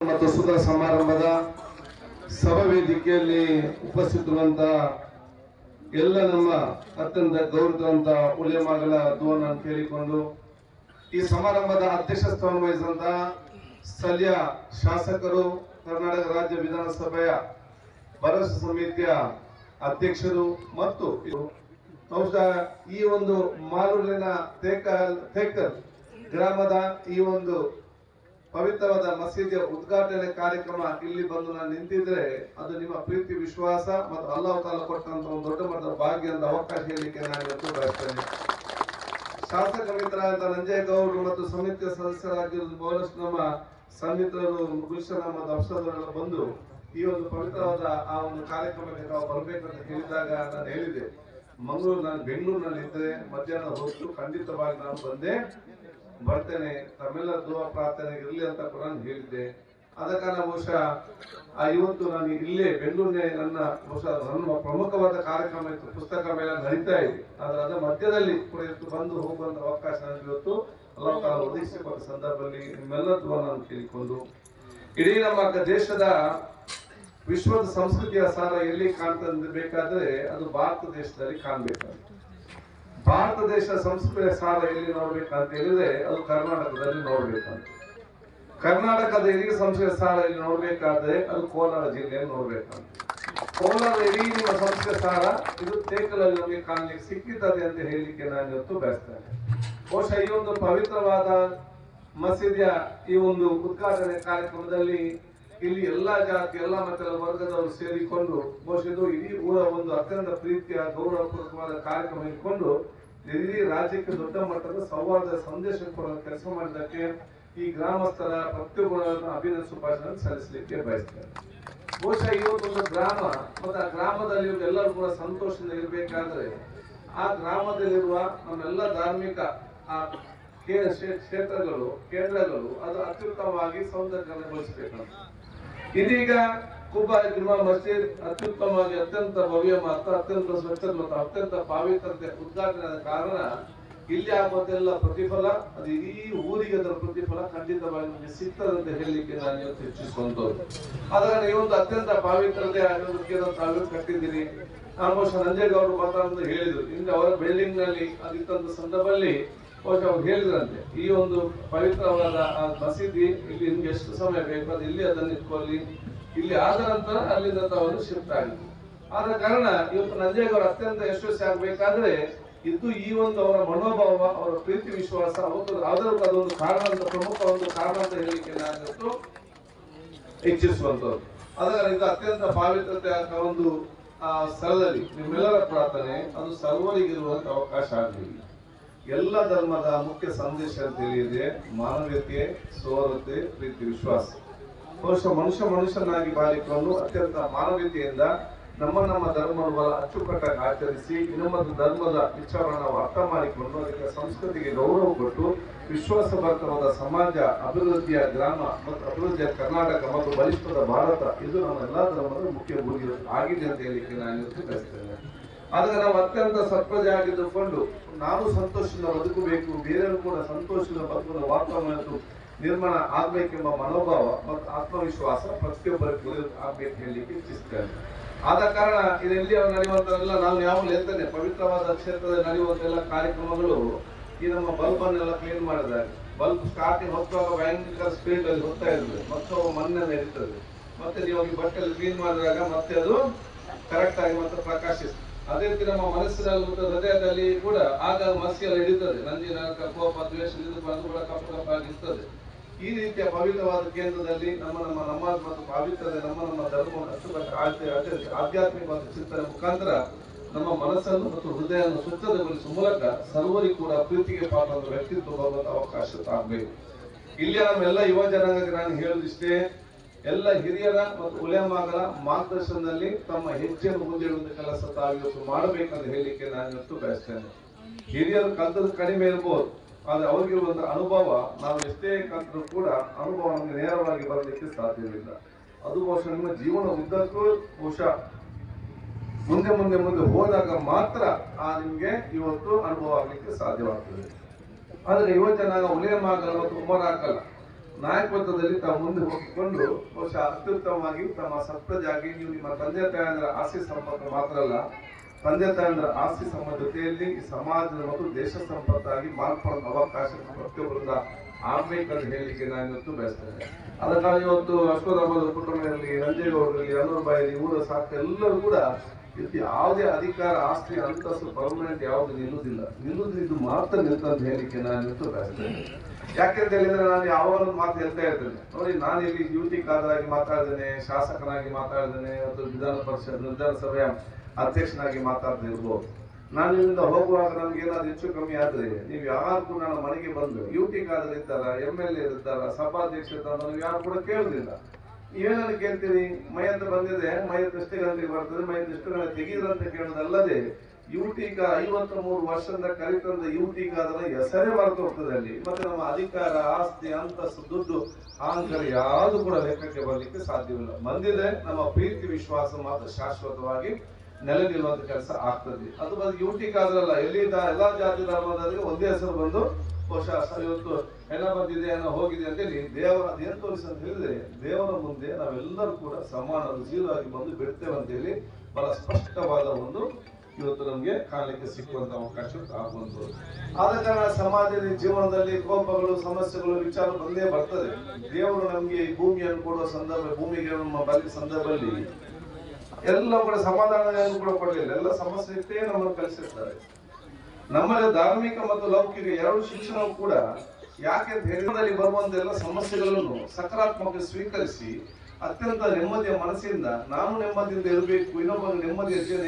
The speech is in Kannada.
ಮತ್ತು ಸುಂದರ ಸಮಾರಂಭದ ಸಭಾವೇದಿಕೆಯಲ್ಲಿ ಉಪಸ್ಥಿತರುವಂತ ಎಲ್ಲ ನಮ್ಮ ಅತ್ಯಂತ ಗೌರವಂತ ಉಲೇಮಾಗಳ ಅಂತ ಕೇಳಿಕೊಂಡು, ಈ ಸಮಾರಂಭದ ಅಧ್ಯಕ್ಷ ಸ್ಥಾನ ವಹಿಸಿದಂತ ಸ್ಥಳೀಯ ಶಾಸಕರು, ಕರ್ನಾಟಕ ರಾಜ್ಯ ವಿಧಾನಸಭೆಯ ಭರವಸೆ ಸಮಿತಿಯ ಅಧ್ಯಕ್ಷರು ಮತ್ತು ಈ ಒಂದು ಮಾಲೂರಿನ ತೇಕಲ್ ತೇಕಲ್ ಗ್ರಾಮದ ಈ ಒಂದು ಪವಿತ್ರವಾದ ಮಸೀದಿಯ ಉದ್ಘಾಟನೆ ಕಾರ್ಯಕ್ರಮ ಇಲ್ಲಿ ಬಂದು ನಾನು ನಿಂತಿದ್ರೆ ಅದು ನಿಮ್ಮ ಪ್ರೀತಿ, ವಿಶ್ವಾಸ ಮತ್ತು ಅಲ್ಲಾಹ್ ತಾಲ ಕೊಟ್ಟಂತ ಒಂದು ದೊಡ್ಡ ಮಟ್ಟದ ಭಾಗ್ಯ ಅಂತ ಅವಕಾಶ ಹೇಳಲಿಕ್ಕೆ ನಾನು ಇವತ್ತು ಬಯಸ್ತೇನೆ. ಶಾಸಕ ಮಿತ್ರರಾದ ನಂಜೇಗೌಡರು ಮತ್ತು ಸಮಿತಿಯ ಸದಸ್ಯರಾಗಿರುವ ಬಹಳಷ್ಟು ನಮ್ಮ ಸನ್ನಿಹಿತರು, ಗುಲ್ಶನ್ ಮತ್ತು ಅಫ್ಸದವರೆಲ್ಲ ಬಂದು ಈ ಒಂದು ಪವಿತ್ರವಾದ ಆ ಒಂದು ಕಾರ್ಯಕ್ರಮಕ್ಕೆ ತಾವು ಬರಬೇಕಂತ ಹೇಳಿದಾಗ ನಾನು ಹೇಳಿದೆ, ಮಂಗಳೂರು, ನಾನು ಬೆಂಗಳೂರಿನಲ್ಲಿ ಇದ್ದರೆ ಮಧ್ಯಾಹ್ನ ಹೊತ್ತು ಖಂಡಿತವಾಗಿ ನಾನು ಬಂದೆ. ಬರ್ತೇನೆ, ತಮ್ಮೆಲ್ಲ ಪ್ರಾರ್ಥನೆ ಇರಲಿ ಅಂತ ಕೂಡ ಹೇಳಿದ್ದೆ. ಆದ ಕಾರಣ ಬಹುಶಃ ಇವತ್ತು ನಾನು ಇಲ್ಲೇ ಬೆಂಗಳೂರಿನ ನನ್ನ ಬಹುಶಃ ನನ್ನ ಪ್ರಮುಖವಾದ ಕಾರ್ಯಕ್ರಮ ಇತ್ತು, ಪುಸ್ತಕ ಮೇಲೆ ನಡೀತಾ ಇದೆ. ಆದ್ರೆ ಅದರ ಮಧ್ಯದಲ್ಲಿ ಕೂಡ ಇವತ್ತು ಬಂದು ಹೋಗುವಂತ ಅವಕಾಶ ನನಗೆ ಇವತ್ತು ಅಲ್ಲ ಒದಗಿಸಿಕೊಂಡ ಸಂದರ್ಭದಲ್ಲಿ ನಿಮ್ಮೆಲ್ಲ ದುವಾ ನಾನು ಕೇಳಿಕೊಂಡು, ಇಡೀ ನಮ್ಮ ದೇಶದ ವಿಶ್ವದ ಸಂಸ್ಕೃತಿಯ ಸಾರ ಎಲ್ಲಿ ಕಾಣ್ತದೆ ಬೇಕಾದ್ರೆ ಅದು ಭಾರತ ದೇಶದಲ್ಲಿ ಕಾಣ್ಬೇಕಾಗುತ್ತೆ. ಭಾರತ ದೇಶ ಸಂಸ್ಕೃತಿಯ ಸಾರ ಎಲ್ಲಿ ನೋಡ್ಬೇಕಂತ ಹೇಳಿದ್ರೆ ಅದು ಕರ್ನಾಟಕದಲ್ಲಿ ನೋಡ್ಬೇಕಂತ. ಕರ್ನಾಟಕದ ಇಡೀ ಸಂಸ್ಕೃತಿಯ ಸಾರ ಎಲ್ಲಿ ನೋಡ್ಬೇಕಾದ್ರೆ ಅದು ಕೋಲಾರ ಜಿಲ್ಲೆಯಲ್ಲಿ ನೋಡ್ಬೇಕಂತ. ಕೋಲಾರ ಇಡೀ ನಿಮ್ಮ ಸಂಸ್ಕೃತಿಯ ಸಾರ ಇದು ತೇಕಲಲ್ಲಿ ನಮಗೆ ಕಾಣಲಿಕ್ಕೆ ಸಿಕ್ಕಿತದೆ ಅಂತ ಹೇಳಲಿಕ್ಕೆ ನಾನು ಇವತ್ತು ಬಯಸ್ತೇನೆ. ಬಹುಶಃ ಈ ಒಂದು ಪವಿತ್ರವಾದ ಮಸೀದಿಯ ಈ ಒಂದು ಉದ್ಘಾಟನೆ ಕಾರ್ಯಕ್ರಮದಲ್ಲಿ ಇಲ್ಲಿ ಎಲ್ಲಾ ಜಾತಿ, ಎಲ್ಲಾ ಮತ್ತೆಲ್ಲ ವರ್ಗದವರು ಸೇರಿಕೊಂಡು ಘೋಷಿಸಿದ್ದು ಇಡೀ ಊರ ಒಂದು ಅತ್ಯಂತ ಪ್ರೀತಿಯ, ಗೌರವಪೂರ್ವಕವಾದ ಕಾರ್ಯಕ್ರಮ ಇಟ್ಕೊಂಡು ಇಡೀ ರಾಜ್ಯಕ್ಕೆ ದೊಡ್ಡ ಮಟ್ಟದ ಸೌಹಾರ್ದ ಸಂದೇಶ ಕೊಡುವ ಕೆಲಸ ಮಾಡಿದ್ದಕ್ಕೆ ಈ ಗ್ರಾಮಸ್ಥರ ಪ್ರತಿಯೊಬ್ಬರನ್ನು ಅಭಿನಂದ ಸುಭಾಷಣ ಸಲ್ಲಿಸಲಿಕ್ಕೆ ಬಯಸ್ತಾರೆ ಬಹುಶಃ ಇವತ್ತೊಂದು ಗ್ರಾಮ ಮತ್ತು ಆ ಗ್ರಾಮದಲ್ಲಿ ಎಲ್ಲರೂ ಕೂಡ ಸಂತೋಷದಿಂದ ಇರಬೇಕಾದ್ರೆ ಆ ಗ್ರಾಮದಲ್ಲಿರುವ ನಮ್ಮೆಲ್ಲ ಧಾರ್ಮಿಕ ಆ ಕ್ಷೇತ್ರಗಳು, ಕೇಂದ್ರಗಳು ಅದು ಅತ್ಯುತ್ತಮವಾಗಿ ಸೌಂದರ್ಯಗೊಳಿಸಬೇಕಂತ ಇದೀಗ ಕುಬ್ಬ ಜುಮಾ ಮಸೀದ್ ಅತ್ಯುತ್ತಮವಾಗಿ ಅತ್ಯಂತ ಭವ್ಯ ಮತ್ತು ಅತ್ಯಂತ ಸ್ವಚ್ಛ ಮತ್ತು ಅತ್ಯಂತ ಪಾವಿತ್ರತೆ ಉದ್ಘಾಟನೆ ಕಾರಣ ಇಲ್ಲಿ ಆಗುವಂತೆಲ್ಲ ಪ್ರತಿಫಲ, ಅದು ಇಡೀ ಊರಿಗೆ ಅದರ ಪ್ರತಿಫಲ ಖಂಡಿತವಾಗಿ ನಮಗೆ ಸಿಗ್ತದಂತ ಹೇಳಲಿಕ್ಕೆ ನಾನು ಇವತ್ತು ಹೆಚ್ಚಿಸುವಂತದ್ದು ಅದರಲ್ಲಿ ಈ ಒಂದು ಅತ್ಯಂತ ಪಾವಿತ್ರತೆ ಆಗಿರೋದಕ್ಕೆ ತಾವು ಕಟ್ಟಿದ್ದೀನಿ. ಬಹುಶಃ ನಂಜೇಗೌಡರು ಮಾತಾಡೋದು ಹೇಳಿದ್ರು. ಹಿಂದೆ ಅವರ ಬಿಲ್ಡಿಂಗ್ನಲ್ಲಿ, ಅದಿತ್ತಂತ ಸಂದರ್ಭದಲ್ಲಿ ಬಹುಶಃ ಅವ್ರು ಹೇಳಿದ್ರಂತೆ, ಈ ಒಂದು ಪವಿತ್ರವಾದ ಆ ಮಸೀದಿ, ಇಲ್ಲಿ ನಿಮ್ಗೆ ಎಷ್ಟು ಸಮಯ ಬೇಕು ಅದು ಇಲ್ಲಿ ಅದನ್ನ ಇಟ್ಕೊಳ್ಳಿ. ಇಲ್ಲಿ ಆದ ನಂತರ ಅಲ್ಲಿಂದ ತಾವು ಶಿಫ್ಟ್ ಆಗಿದೆ ಆದ ಕಾರಣ ಇವತ್ತು ನಂಜೇಗೌಡ ಅತ್ಯಂತ ಯಶಸ್ವಿ ಆಗ್ಬೇಕಾದ್ರೆ ಇದು ಈ ಒಂದು ಅವರ ಮನೋಭಾವ, ಅವರ ಪ್ರೀತಿ, ವಿಶ್ವಾಸ, ಅವತ್ತು ಅದರ ಅದೊಂದು ಕಾರಣ ಅಂತ ಪ್ರಮುಖ ಒಂದು ಕಾರಣ ಅಂತ ಹೇಳಿಕೆ ನಾನು ಹೆಚ್ಚಿಸುವಂತವ್ರು ಅದರ ಇದು ಅತ್ಯಂತ ಪಾವಿತ್ರತೆ ಆದ ಒಂದು, ಆ, ಸ್ಥಳದಲ್ಲಿ ನಿಮ್ಮೆಲ್ಲರ ಪ್ರಾರ್ಥನೆ, ಅದು ಸರ್ವರಿಗಿರುವಂತ ಅವಕಾಶ ಆಗಲಿ ಎಲ್ಲ ಧರ್ಮದ ಮುಖ್ಯ ಸಂದೇಶ ಅಂತ ಹೇಳಿದ್ರೆ ಮಾನವೀಯತೆ ಸೋರತೆ ಪ್ರೀತಿ, ವಿಶ್ವಾಸ. ಬಹುಶಃ ಮನುಷ್ಯ ಮನುಷ್ಯನಾಗಿ ಬಾಳಿಕೊಂಡು ಅತ್ಯಂತ ಮಾನವೀಯತೆಯಿಂದ ನಮ್ಮ ನಮ್ಮ ಧರ್ಮವನ್ನು ಅಚ್ಚುಕಟ್ಟಾಗಿ ಆಚರಿಸಿ ಇನ್ನೊಂದು ಧರ್ಮದ ವಿಚಾರವನ್ನು ನಾವು ಅರ್ಥ ಮಾಡಿಕೊಂಡು ಅದಕ್ಕೆ ಸಂಸ್ಕೃತಿಗೆ ಗೌರವ ಕೊಟ್ಟು ವಿಶ್ವಾಸಭರಿತವಾದ ಸಮಾಜ, ಅಭಿವೃದ್ಧಿಯ ಗ್ರಾಮ ಮತ್ತು ಅಭಿವೃದ್ಧಿಯ ಕರ್ನಾಟಕ ಮತ್ತು ಬಲಿಷ್ಠದ ಭಾರತ, ಇದು ನಮ್ಮ ಎಲ್ಲಾ ಧರ್ಮದ ಮುಖ್ಯ ಗುರಿ ಆಗಿದೆ ಅಂತ ಹೇಳಿಕೆ ನಾನು ಕಳಿಸ್ತೇನೆ ಆದ್ರೆ ನಾವು ಅತ್ಯಂತ ಸತ್ಪ್ರಜೆ ಆಗಿದ್ದುಕೊಂಡು ನಾನು ಸಂತೋಷದಿಂದ ಬದುಕಬೇಕು, ಬೇರೆಯವರು ಕೂಡ ಸಂತೋಷದ ಬದುಕುವ ವಾತಾವರಣ ನಿರ್ಮಾಣ ಆಗ್ಬೇಕೆಂಬ ಮನೋಭಾವ ಮತ್ತು ಆತ್ಮವಿಶ್ವಾಸ ಪ್ರತಿಯೊಬ್ಬರಿಗೂ ಆಗ್ಬೇಕು ಹೇಳಲಿಕ್ಕೆ ಇಚ್ಛಿಸ್ತೇನೆ. ಆದ ಕಾರಣ ಇದೆಲ್ಲಿ ನಡೆಯುವಂತೆಲ್ಲ ನಾನು ಯಾವಾಗಲೂ ಹೇಳ್ತೇನೆ, ಪವಿತ್ರವಾದ ಕ್ಷೇತ್ರದಲ್ಲಿ ನಡೆಯುವಂತೆಲ್ಲ ಕಾರ್ಯಕ್ರಮಗಳು ಈ ನಮ್ಮ ಬಲ್ಬ್ ಅನ್ನೆಲ್ಲ ಕ್ಲೀನ್ ಮಾಡಿದ್ದಾರೆ. ಬಲ್ಬ್ ಸ್ಟಾರ್ಟಿಂಗ್ ಹೊತ್ತುವಾಗ ಭಯಂಕರ ಸ್ಪೀಡ್ ಅಲ್ಲಿ ಹೋಗ್ತಾ ಇರ್ತದೆ. ಮತ್ತೆ ಅವು ಮಣ್ಣೆ ಮತ್ತೆ ನೀವು ಬಟ್ಟೆಯಲ್ಲಿ ಕ್ಲೀನ್ ಮಾಡಿದಾಗ ಮತ್ತೆ ಅದು ಕರೆಕ್ಟ್ ಆಗಿ ಮತ್ತೆ ಪ್ರಕಾಶಿಸ್ತದೆ. ಅದೇ ರೀತಿ ನಮ್ಮ ಮನಸ್ಸಿನಲ್ಲಿ ಮತ್ತು ಹೃದಯದಲ್ಲಿ ಕೂಡ ಆಗ ಮನಸ್ಸಿಗೆಲ್ಲ ಹಿಡಿತದೆ. ನಂದಿನ ಕೋಪ ದ್ವೇಷ ಬಂದು ಕೂಡ ಕಪ್ಪು ಕಪ್ಪಾಗಿರ್ತದೆ ಈ ರೀತಿಯ ಪವಿತ್ರವಾದ ಕೇಂದ್ರದಲ್ಲಿ ನಮ್ಮ ನಮ್ಮ ನಮಾಜ್ ಮತ್ತು ಪವಿತ್ರತೆ ನಮ್ಮ ನಮ್ಮ ಧರ್ಮವನ್ನು ಆಚರಿಸಿ ಆಧ್ಯಾತ್ಮಿಕವಾದ ಚಿಂತನೆ ಮುಖಾಂತರ ನಮ್ಮ ಮನಸ್ಸನ್ನು ಮತ್ತು ಹೃದಯವನ್ನು ಸ್ವಚ್ಛತೆಗೊಳಿಸುವ ಮೂಲಕ ಸರ್ವರಿಗೂ ಕೂಡ ಪ್ರೀತಿಗೆ ಪಾತ್ರ ವ್ಯಕ್ತಿತ್ವ ಬರುವಂತಹ ಅವಕಾಶ ಆಗಬೇಕು ಇಲ್ಲಿ ನಮ್ಮೆಲ್ಲ ಯುವ ಜನಾಂಗಕ್ಕೆ ನಾನು ಹೇಳುದಿಷ್ಟೇ ಎಲ್ಲ ಹಿರಿಯರ ಮತ್ತು ಉಲೇಮಾಗಳ ಮಾರ್ಗದರ್ಶನದಲ್ಲಿ ತಮ್ಮ ಹೆಜ್ಜೆಯನ್ನು ಮುಂದಿಡುವಂತ ಕೆಲಸ ತಾವಿವತ್ತು ಮಾಡಬೇಕಂತ ಹೇಳಲಿಕ್ಕೆ ನಾನು ಇವತ್ತು ಬಯಸ್ತೇನೆ. ಹಿರಿಯರು ಕಲ್ತದ್ದು ಕಡಿಮೆ ಇರ್ಬೋದು, ಆದ್ರೆ ಅವ್ರಿಗಿರುವಂತ ಅನುಭವ, ನಾವು ಎಷ್ಟೇ ಕಲ್ತರೂ ಕೂಡ ಅನುಭವ ನಮಗೆ ನೇರವಾಗಿ ಬರಲಿಕ್ಕೆ ಸಾಧ್ಯವಿಲ್ಲ ಅದು ಬಹುಶಃ ನಿಮ್ಮ ಜೀವನ ಉದ್ದಕ್ಕೂ ಬಹುಶಃ ಮುಂದೆ ಮುಂದೆ ಮುಂದೆ ಹೋದಾಗ ಮಾತ್ರ ಆ ನಿಮಗೆ ಇವತ್ತು ಅನುಭವ ಆಗಲಿಕ್ಕೆ ಸಾಧ್ಯವಾಗ್ತದೆ. ಆದರೆ ಯುವ ಜನಾಂಗ ಉಲೇಮಾಗಲ್ಲ ಮತ್ತು ಉಮರಾಗಲ್ಲ ನಾಯಕತ್ವದಲ್ಲಿ ತಾವು ಮುಂದೆ ಹೋಗಿಕೊಂಡು ಬಹುಶಃ ಅತ್ಯುತ್ತಮವಾಗಿ, ತಮ್ಮ ಸತ್ಪ್ರಜಾಗಿ ನೀವು ನಿಮ್ಮ ತಂದೆ ತಾಯಂದ್ರ ಆಸ್ತಿ ಸಂಪತ್ತು ಮಾತ್ರ ಅಲ್ಲ, ತಂದೆ ತಾಯಂದ್ರ ಆಸ್ತಿ ಸಮ ಜೊತೆಯಲ್ಲಿ ಈ ಸಮಾಜದ ಮತ್ತು ದೇಶ ಸಂಪತ್ತಾಗಿ ಮಾರ್ಪಡೋ ಅವಕಾಶ ಪ್ರತಿಯೊಬ್ಬರಿಂದ ಆಗ್ಬೇಕಂತ ಹೇಳಲಿಕ್ಕೆ ನಾನು ಇವತ್ತು ಬಯಸ್ತೇನೆ. ಅದಕ್ಕಾಗಿ ಇವತ್ತು ಅಶ್ವತ್ಥಾಮದ ಕುಟುಂಬ ಇರಲಿ ರಂಜೇಗೌಡರಲ್ಲಿ ಅನೂರ್ಬಾಯಿ ಊರ ಸಾಕು ಎಲ್ಲರೂ ಕೂಡ ಇದು ಯಾವುದೇ ಅಧಿಕಾರ, ಆಸ್ತಿ ಅಂತಸ್ತು ಪರ್ಮನೆಂಟ್ ಯಾವುದು ನಿಲ್ಲುವುದಿಲ್ಲ. ನಿಲ್ಲುವುದು ಇದು ಮಾತ್ರ ನಿಲ್ತಂತ ಹೇಳಿಕೆ ನಾನು ನಿಲ್ತು ಯಾಕೆಂತ ಹೇಳಿದ್ರೆ ನಾನು ಯಾವಾಗಲೂ ಮಾತು ಹೇಳ್ತಾ ಇರ್ತೇನೆ. ನೋಡಿ, ನಾನು ಇಲ್ಲಿ ಯುವತಿ ಕಾದರಾಗಿ ಮಾತಾಡಿದ್ದೇನೆ ಶಾಸಕನಾಗಿ ಮಾತಾಡಿದ್ದೇನೆ ಅಥವಾ ವಿಧಾನ ಪರಿಷತ್ ವಿಧಾನಸಭೆಯ ಅಧ್ಯಕ್ಷನಾಗಿ ಮಾತಾಡ್ತಿರ್ಬೋದು ನಾನು ಇಲ್ಲಿಂದ ಹೋಗುವಾಗ ನಮ್ಗೇನಾದ್ರು ಹೆಚ್ಚು ಕಮ್ಮಿ ಆದ್ರೆ, ನೀವು ಯಾರಿಗೂ ನನ್ನ ಮನೆಗೆ ಬಂದು ಯುಟಿ ಕಾರ್ಡ್ ಇರ್ತಾರ ಎಂ ಎಲ್ ಎ ಇರ್ತಾರ ಸಭಾಧ್ಯಕ್ಷ ಇರ್ತಾರ ನನಗೆ ಯಾರು ಕೂಡ ಕೇಳುದಿಲ್ಲ. ನೀವೇನನ್ನು ಕೇಳ್ತೀರಿ? ಮೈಯಂತ ಬಂದಿದೆ, ಮೈ ದೃಷ್ಟಿಗಳಲ್ಲಿ ಬರ್ತದೆ, ಮೈ ಎಷ್ಟು ಗಂಟೆ ಅಂತ ಕೇಳೋದಲ್ಲದೆ ಯುಟಿಕ ಐವತ್ತ ಮೂರು ವರ್ಷದಿಂದ ಕಲಿತಂದ ಯುಟಿಕ ಅದರ ಹೆಸರೇ ಮರೆತು ಹೋಗ್ತದೆ ಅಲ್ಲಿ. ಮತ್ತೆ ನಮ್ಮ ಅಧಿಕಾರ, ಆಸ್ತಿ, ಅಂತಸ್ತು, ದುಡ್ಡು ಅಹಂಕಾರ ಯಾವುದು ಕೂಡ ಲೆಕ್ಕಕ್ಕೆ ಬರಲಿಕ್ಕೆ ಸಾಧ್ಯವಿಲ್ಲ. ಬಂದಿದೆ, ನಮ್ಮ ಪ್ರೀತಿ, ವಿಶ್ವಾಸ ಮಾತ್ರ ಶಾಶ್ವತವಾಗಿ ನೆಲೆ ನಿಲ್ಲುವಂತ ಕೆಲಸ ಆಗ್ತದೆ. ಅದು ಬಂದು ಯುಟಿಕ ಆದ್ರಲ್ಲ ಎಲ್ಲಿ ಎಲ್ಲಾ ಜಾತಿ ಧರ್ಮದಲ್ಲಿ ಒಂದೇ ಹೆಸರು ಬಂದು ಸರ್ ಇವತ್ತು ಹೆಣ ಬಂದಿದೆ ಏನೋ ಹೋಗಿದೆ ಅಂತೇಳಿ ದೇವರ ಏನು ತೋರಿಸ ಅಂತ ಹೇಳಿದ್ರೆ ದೇವರ ಮುಂದೆ ನಾವೆಲ್ಲರೂ ಕೂಡ ಸಮಾನ ಜೀವವಾಗಿ ಬಂದು ಬಿಡ್ತೇವೆ ಅಂತೇಳಿ ಬಹಳ ಸ್ಪಷ್ಟವಾದ ಒಂದು ಇವತ್ತು ನಮ್ಗೆ ಕಾಣಲಿಕ್ಕೆ ಸಿಕ್ಕುವಂತ ಅವಕಾಶ ಆಗುವಂಥದ್ದು ಆದ ಕಾರಣ ಸಮಾಜದ ಜೀವನದಲ್ಲಿ ಕೋಪಗಳು, ಸಮಸ್ಯೆಗಳು, ವಿಚಾರ ಬಂದೇ ಬರ್ತದೆ. ದೇವರು ನಮ್ಗೆ ಈ ಭೂಮಿಯನ್ನು ಕೊಡುವ ಸಂದರ್ಭ, ಭೂಮಿಗೆ ನಮ್ಮ ಬಲಿ ಸಂದರ್ಭದಲ್ಲಿ ಎಲ್ಲ ಕೂಡ ಸಮಾಧಾನ ಕೂಡ ಕೊಡಲಿಲ್ಲ. ಎಲ್ಲ ಸಮಸ್ಯೆ ಇತ್ತೇ ನಮ್ಮನ್ನು ಕಲಿಸಿರ್ತಾರೆ. ನಮ್ಮಲ್ಲಿ ಧಾರ್ಮಿಕ ಮತ್ತು ಲೌಕಿಕ ಎರಡು ಶಿಕ್ಷಣವು ಕೂಡ ಯಾಕೆ ಧೈರ್ಯದಲ್ಲಿ ಬರುವಂತೆಲ್ಲ ಸಮಸ್ಯೆಗಳನ್ನು ಸಕಾರಾತ್ಮಕ ಸ್ವೀಕರಿಸಿ ಅತ್ಯಂತ ನೆಮ್ಮದಿಯ ಮನಸ್ಸಿಂದ ನಾನು ನೆಮ್ಮದಿಯಿಂದ ಇರಬೇಕು ಇನ್ನೊಬ್ಬ ನೆಮ್ಮದಿಯ ಜನ